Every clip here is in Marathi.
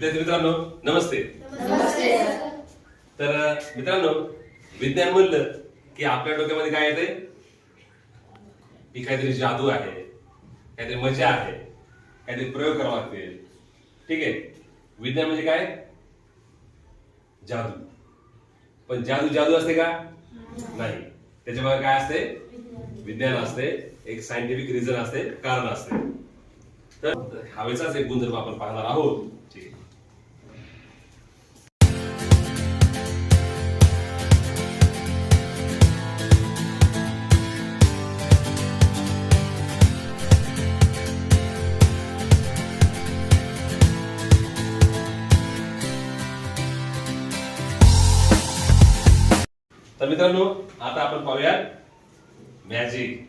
विद्यार्थी मित्रांनो नमस्ते. तर मित्रांनो विज्ञान म्हणलं की आपल्या डोक्यामध्ये काय येते की काहीतरी जादू आहे काहीतरी मजा आहे काहीतरी प्रयोग करावा लागतील ठीक आहे? विज्ञान म्हणजे काय? जादू. पण जादू जादू असते का? नाही. त्याच्यामध्ये काय असते? विज्ञान असते. एक सायंटिफिक रिझन असते कारण असते. तर हवेचाच एक गुणधर्म आपण पाहणार आहोत. ठीक आहे. तर मित्रांनो आता आपण पाहूया मॅजिक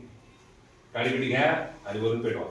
काळी पिठी घ्या आणि वरून पेटवा.